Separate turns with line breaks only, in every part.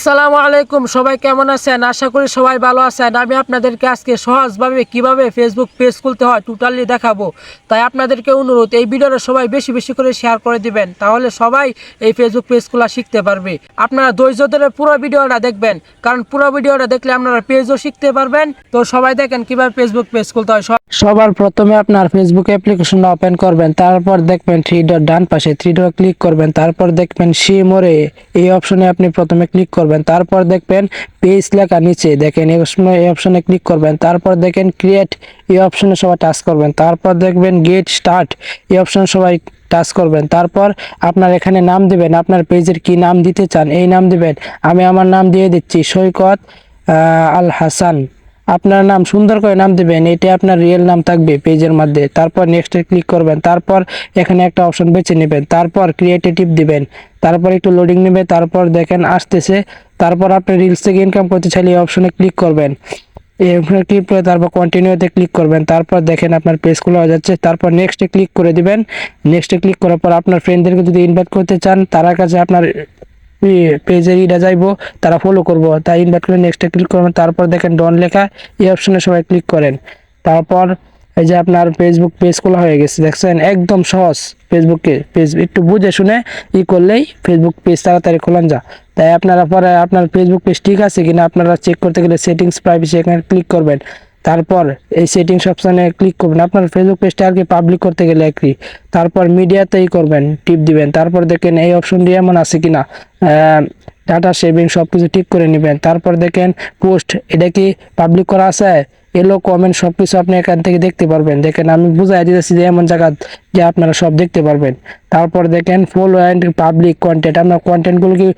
আসসালামু আলাইকুম, সবাই কেমন আছেন? আশা করি সবাই ভালো আছেন। আমি আপনাদেরকে আজকে সহজভাবে কীভাবে ফেসবুক পেজ খুলতে হয় টোটালি দেখাবো। তাই আপনাদেরকে অনুরোধ, এই ভিডিওটা সবাই বেশি বেশি করে শেয়ার করে দিবেন, তাহলে সবাই এই ফেসবুক পেজ খোলা শিখতে পারবে। আপনারা ধৈর্য ধরে পুরো ভিডিওটা দেখবেন, কারণ পুরো ভিডিওটা দেখলে আপনারা পেজও শিখতে পারবেন। তো সবাই দেখেন কীভাবে ফেসবুক পেজ খুলতে হয়। সবার প্রথমে আপনার ফেসবুক অ্যাপ্লিকেশনটা ওপেন করবেন, তারপর দেখবেন থ্রি ডট ডান পাশে থ্রি ডট ক্লিক করবেন, তারপর দেখবেন সি মোড়ে এই অপশনে আপনি প্রথমে ক্লিক করবেন। তারপর দেখবেন পেজ লেখা নিচে, দেখেন এই এই অপশনে ক্লিক করবেন, তারপর দেখেন ক্রিয়েট এই অপশনে সবাই টাচ করবেন, তারপর দেখবেন গেট স্টার্ট এই অপশনে সবাই টাচ করবেন, তারপর আপনার এখানে নাম দেবেন, আপনার পেজের কি নাম দিতে চান, এই নাম দেবেন, আমি আমার নাম দিয়ে দিচ্ছি, সৈকত আল হাসান। আপনার নাম সুন্দর করে নাম দেবেন, এটা আপনার রিয়েল নাম থাকবে পেজের মধ্যে। তারপর নেক্সটে ক্লিক করবেন, তারপর এখানে একটা অপশন বেছে নেবেন, তারপর ক্রিয়েটিভ দিবেন, তারপর একটু লোডিং নেবে, তারপর দেখেন আসতেছে, তারপর আপনি রিলস থেকে ইনকাম করতে চাইলে এই অপশনে ক্লিক করবেন। এই ক্লিক করে তারপর কন্টিনিউতে ক্লিক করবেন, তারপর দেখেন আপনার পেজ খোলা যাচ্ছে, তারপর নেক্সটে ক্লিক করে দিবেন। নেক্সটে ক্লিক করার পর আপনার ফ্রেন্ডদেরকে যদি ইনভাইট করতে চান, তার কাছে আপনার পেজে ইটা যাইবো, তারা ফলো করব। তাই ইনভাইট করে নেক্সটে ক্লিক করবেন, তারপর দেখেন ডন লেখা, এই অপশনে সবাই ক্লিক করেন। তারপর এই যে আপনার ফেসবুক পেজ খোলা হয়ে গেছে, দেখছেন? একদম সহজ ফেসবুকে পেজ একটু বুঝে শুনে ই করলেই ফেসবুক পেজ তাড়াতাড়ি খোলান যা তাই আপনারা পরে আপনার ফেসবুক পেজ ঠিক আছে কিনা, আপনারা চেক করতে গেলে সেটিংস প্রাইভেসি এখানে ক্লিক করবেন। তারপর এই সেটিংস অপশানে ক্লিক করবেন। আপনার ফেসবুক পেজটা আর কি পাবলিক করতে গেলে একই তারপর মিডিয়াতেই করবেন, টিপ দিবেন। তারপর দেখেন এই অপশনটি এমন আছে কি না ডাটা সেভিং সব কিছু ঠিক করে নেবেন। তারপর দেখেন পোস্ট এটা কি পাবলিক করা আছে? এলো কমেন্ট সব কিছু আপনি এখান থেকে দেখতে পারবেন। দেখেন, আমি বুঝাই দিতেছি যে এমন জায়গা যে আপনারা সব দেখতে পারবেন। তারপর দেখেন ফলো অ্যান্ড পাবলিক কন্টেন্ট আপনার কন্টেন্টগুলো কি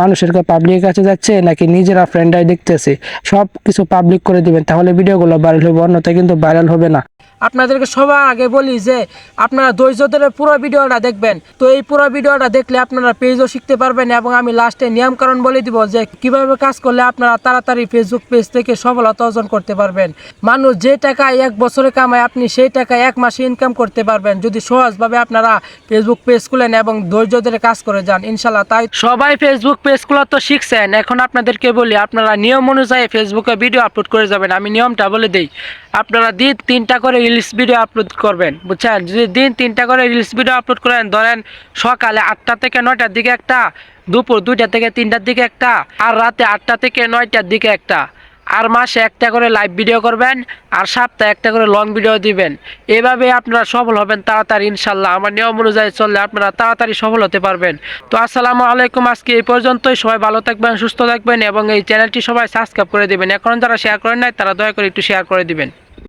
মানুষের পাবলিকের কাছে যাচ্ছে নাকি নিজেরা ফ্রেন্ডরাই দেখতেছে? সব কিছু পাবলিক করে দিবেন, তাহলে ভিডিওগুলো ভাইরাল হবে অন্যথায় কিন্তু ভাইরাল হবে না। আপনাদেরকে সবার আগে বলি যে আপনারা ধৈর্য ধরে পুরো ভিডিওটা দেখবেন। তো এই পুরো ভিডিওটা দেখলে আপনারা পেজও শিখতে পারবেন এবং আমি লাস্টে নিয়মকানুন বলে দিব যে কীভাবে কাজ করলে আপনারা তাড়াতাড়ি ফেসবুক পেজ থেকে সফলতা অর্জন করতে পারবেন। মানুষ যে টাকা এক বছরে কামায়, আপনি সেই টাকা এক মাসে ইনকাম করতে পারবেন। যদি সহজভাবে আপনারা ফেসবুক পেজ খুলেন এবং ধৈর্য ধরে কাজ করে যান ইনশাল্লাহ তাই সবাই ফেসবুক পেজ খোলা তো শিখছেন। এখন আপনাদেরকে বলি, আপনারা নিয়ম অনুযায়ী ফেসবুকে ভিডিও আপলোড করে যাবেন। আমি নিয়মটা বলে দিই। আপনারা দিন তিনটা করে রিলস ভিডিও আপলোড করবেন, বুঝছেন? যদি দিন তিনটা করে রিলস ভিডিও আপলোড করেন, ধরেন সকালে আটটা থেকে নয়টার দিকে একটা, দুপুর দুইটা থেকে তিনটার দিকে একটা, আর রাতে আটটা থেকে নয়টার দিকে একটা আর মাসে একটা করে লাইভ ভিডিও করবেন, আর সপ্তাহে একটা করে লং ভিডিও দিবেন। এভাবে আপনারা সফল হবেন তাড়াতাড়ি, ইনশাল্লাহ। আমার নিয়ম অনুযায়ী চললে আপনারা তাড়াতাড়ি সফল হতে পারবেন। তো আসসালামু আলাইকুম, আজকে এই পর্যন্তই। সবাই ভালো থাকবেন, সুস্থ থাকবেন, এবং এই চ্যানেলটি সবাই সাবস্ক্রাইব করে দেবেন। এখন যারা শেয়ার করেন নাই, তারা দয়া করে একটু শেয়ার করে দিবেন।